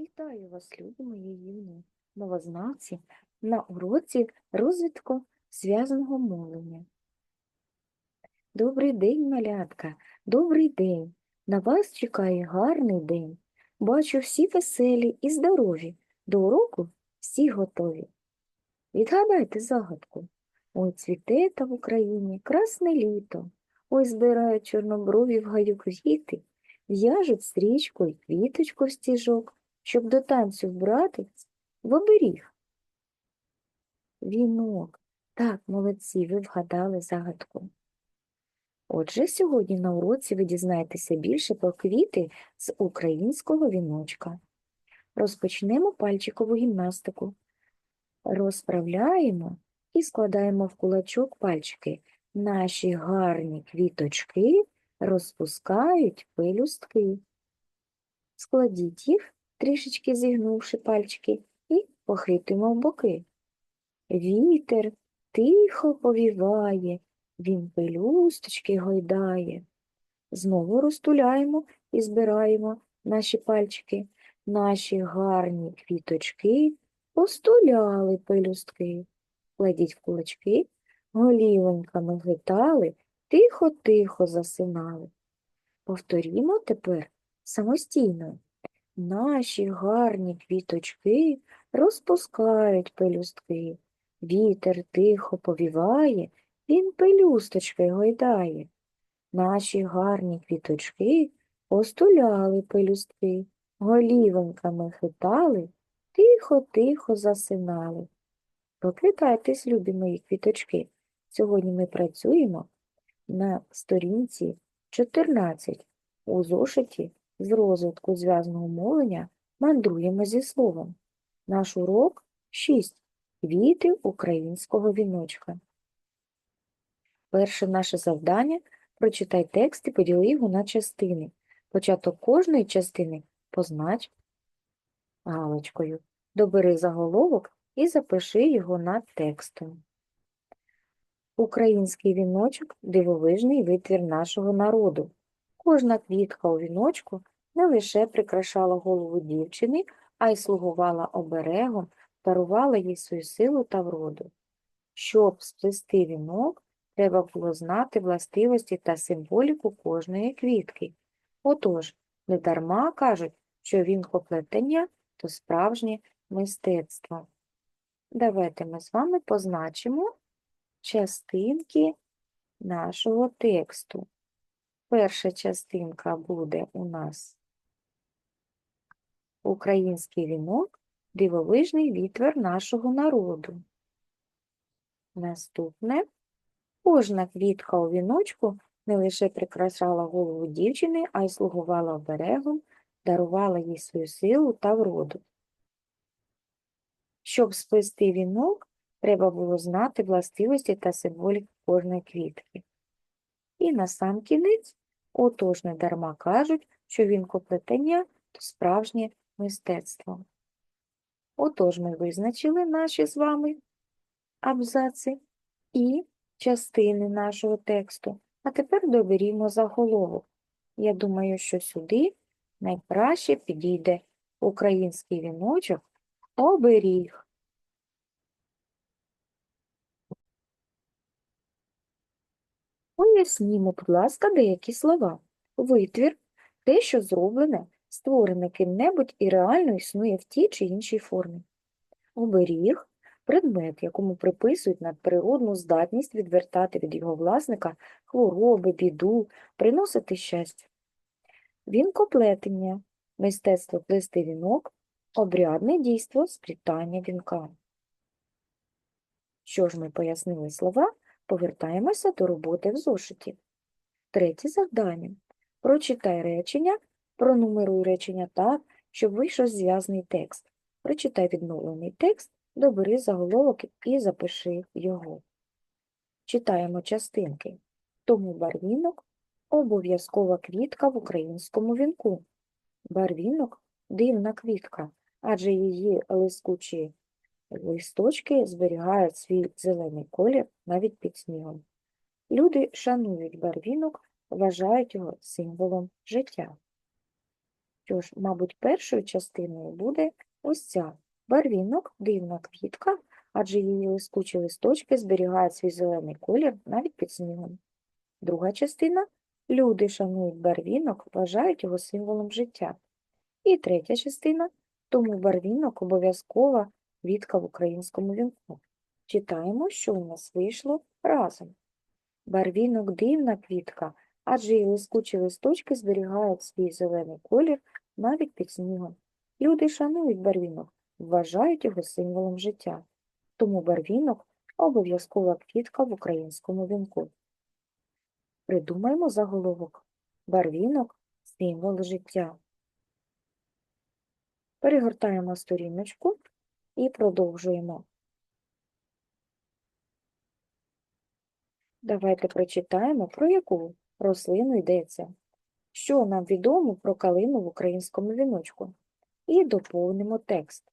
Вітаю вас, любі мої юні мовознавці, на уроці розвитку зв'язаного мовлення. Добрий день, малятка, добрий день. На вас чекає гарний день. Бачу всі веселі і здорові. До уроку всі готові. Відгадайте загадку. Ой, цвіте та в Україні красне літо. Ой, збирають чорноброві в гаю квіти, в'яжуть стрічку й квіточку в стіжок, щоб до танцю вбрати в оберіг. Вінок. Так, молодці, ви вгадали загадку. Отже, сьогодні на уроці ви дізнаєтеся більше про квіти з українського віночка. Розпочнемо пальчикову гімнастику. Розправляємо і складаємо в кулачок пальчики. Наші гарні квіточки розпускають пелюстки. Складіть їх, трішечки зігнувши пальчики, і похитуємо в боки. Вітер тихо повіває, він пелюсточки гойдає. Знову розтуляємо і збираємо наші пальчики. Наші гарні квіточки постуляли пелюстки. Кладіть в кулачки, голівоньками гитали, тихо-тихо засинали. Повторімо тепер самостійно. Наші гарні квіточки розпускають пелюстки. Вітер тихо повіває, він пелюсточки гойдає. Наші гарні квіточки постуляли пелюстки, голівоньками хитали, тихо-тихо засинали. Проквітайтесь, любі мої квіточки. Сьогодні ми працюємо на сторінці 14 у зошиті з розвитку зв'язного мовлення мандруємо зі словом. Наш урок 6. Квіти українського віночка. Перше наше завдання – прочитай текст і поділи його на частини. Початок кожної частини познач галочкою. Добери заголовок і запиши його над текстом. Український віночок – дивовижний витвір нашого народу. Кожна квітка у віночку не лише прикрашала голову дівчини, а й слугувала оберегом, дарувала їй свою силу та вроду. Щоб сплести вінок, треба було знати властивості та символіку кожної квітки. Отож, недарма кажуть, що вінкоплетення – то справжнє мистецтво. Давайте ми з вами позначимо частинки нашого тексту. Перша частинка буде у нас Український вінок – дивовижний вітвер нашого народу. Наступне. Кожна квітка у віночку не лише прикрашала голову дівчини, а й слугувала оберегом, дарувала їй свою силу та вроду. Щоб сплести вінок, треба було знати властивості та символіку кожної квітки. І на сам кінець, отож не дарма кажуть, що вінкоплетення – то справжнє мистецтво. Отож ми визначили наші з вами абзаци і частини нашого тексту. А тепер доберімо заголовок. Я думаю, що сюди найкраще підійде український віночок оберіг. Пояснімо, будь ласка, деякі слова. Витвір – те, що зроблене, створене ким-небудь і реально існує в тій чи іншій формі. Оберіг – предмет, якому приписують надприродну здатність відвертати від його власника хвороби, біду, приносити щастя. Вінкоплетення – мистецтво плести вінок, обрядне дійство сплітання вінка. Що ж ми пояснили слова, повертаємося до роботи в зошиті. Третє завдання. Прочитай речення, пронумеруй речення так, щоб вийшов зв'язний текст. Прочитай відновлений текст, добери заголовок і запиши його. Читаємо частинки. Тому барвінок – обов'язкова квітка в українському вінку. Барвінок – дивна квітка, адже її лискучі листочки зберігають свій зелений колір навіть під снігом. Люди шанують барвінок, вважають його символом життя. Що ж, мабуть, першою частиною буде ось ця. Барвінок – дивна квітка, адже її лискучі листочки зберігають свій зелений колір навіть під снігом. Друга частина – люди шанують барвінок, вважають його символом життя. І третя частина – тому барвінок обов'язкова квітка в українському вінку. Читаємо, що у нас вийшло разом. Барвінок – дивна квітка, адже її лискучі листочки зберігають свій зелений колір навіть під снігом. Люди шанують барвінок, вважають його символом життя. Тому барвінок – обов'язкова квітка в українському вінку. Придумаємо заголовок. Барвінок – символ життя. Перегортаємо сторіночку і продовжуємо. Давайте прочитаємо, про яку рослину йдеться. Що нам відомо про калину в українському віночку? І доповнимо текст.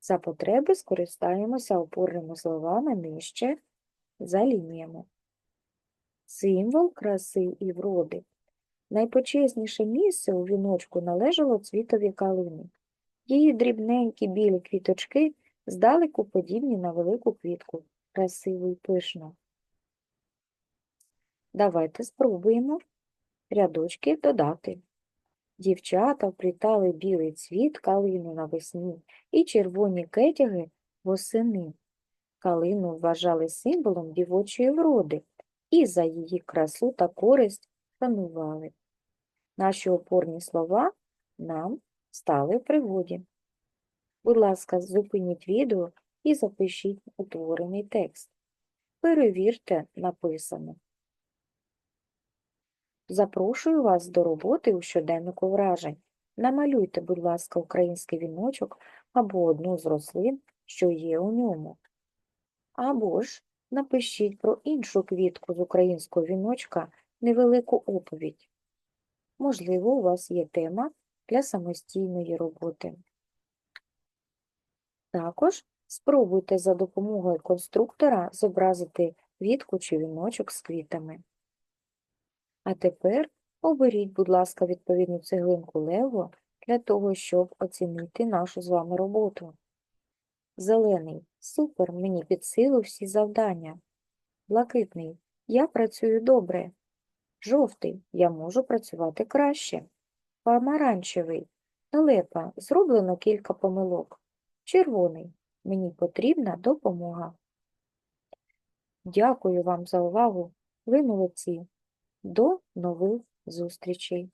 За потреби скористаємося опорними словами нижче за лініями. Символ краси і вроди. Найпочесніше місце у віночку належало цвітові калини. Її дрібненькі білі квіточки здалеку подібні на велику квітку, красиву і пишну. Давайте спробуємо рядочки додати. Дівчата вплітали білий цвіт калини навесні і червоні кетяги восени. Калину вважали символом дівочої вроди і за її красу та користь шанували. Наші опорні слова нам стали в пригоді. Будь ласка, зупиніть відео і запишіть утворений текст. Перевірте написане. Запрошую вас до роботи у щоденнику вражень. Намалюйте, будь ласка, український віночок або одну з рослин, що є у ньому. Або ж напишіть про іншу квітку з українського віночка невелику оповідь. Можливо, у вас є тема для самостійної роботи. Також спробуйте за допомогою конструктора зобразити квітку чи віночок з квітами. А тепер оберіть, будь ласка, відповідну цеглинку Лего для того, щоб оцінити нашу з вами роботу. Зелений – супер, мені під силу всі завдання. Блакитний – я працюю добре. Жовтий – я можу працювати краще. Помаранчевий – нелепа, зроблено кілька помилок. Червоний – мені потрібна допомога. Дякую вам за увагу. Ви молодці. До нових зустрічей!